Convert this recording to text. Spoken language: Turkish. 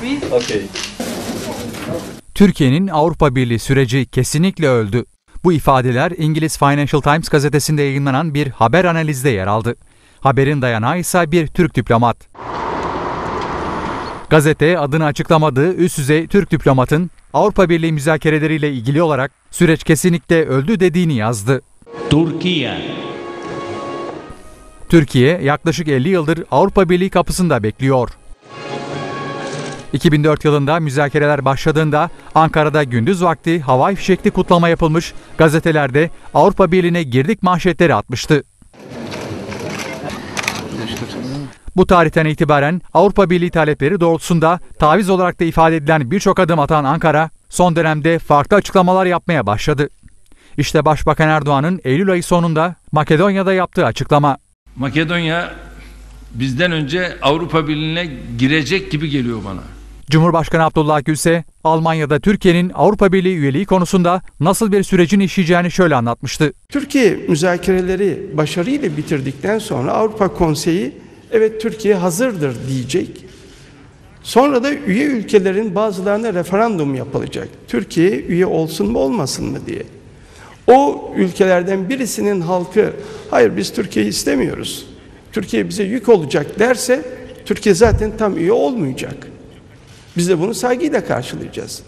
Okay. Türkiye'nin Avrupa Birliği süreci kesinlikle öldü. Bu ifadeler İngiliz Financial Times gazetesinde yayınlanan bir haber analizde yer aldı. Haberin dayanağı ise bir Türk diplomat. Gazete adını açıklamadığı üst düzey Türk diplomatın Avrupa Birliği müzakereleriyle ilgili olarak süreç kesinlikle öldü dediğini yazdı. Turquía, Türkiye yaklaşık 50 yıldır Avrupa Birliği kapısında bekliyor. 2004 yılında müzakereler başladığında Ankara'da gündüz vakti havai fişekli kutlama yapılmış, gazetelerde Avrupa Birliği'ne girdik manşetleri atmıştı. Bu tarihten itibaren Avrupa Birliği talepleri doğrultusunda taviz olarak da ifade edilen birçok adım atan Ankara, son dönemde farklı açıklamalar yapmaya başladı. İşte Başbakan Erdoğan'ın Eylül ayı sonunda Makedonya'da yaptığı açıklama. Makedonya bizden önce Avrupa Birliği'ne girecek gibi geliyor bana. Cumhurbaşkanı Abdullah Gül ise Almanya'da Türkiye'nin Avrupa Birliği üyeliği konusunda nasıl bir sürecin işleyeceğini şöyle anlatmıştı. Türkiye müzakereleri başarıyla bitirdikten sonra Avrupa Konseyi evet Türkiye hazırdır diyecek. Sonra da üye ülkelerin bazılarına referandum yapılacak. Türkiye üye olsun mu olmasın mı diye. O ülkelerden birisinin halkı hayır biz Türkiye'yi istemiyoruz. Türkiye bize yük olacak derse Türkiye zaten tam üye olmayacak. Biz de bunu saygıyla karşılayacağız.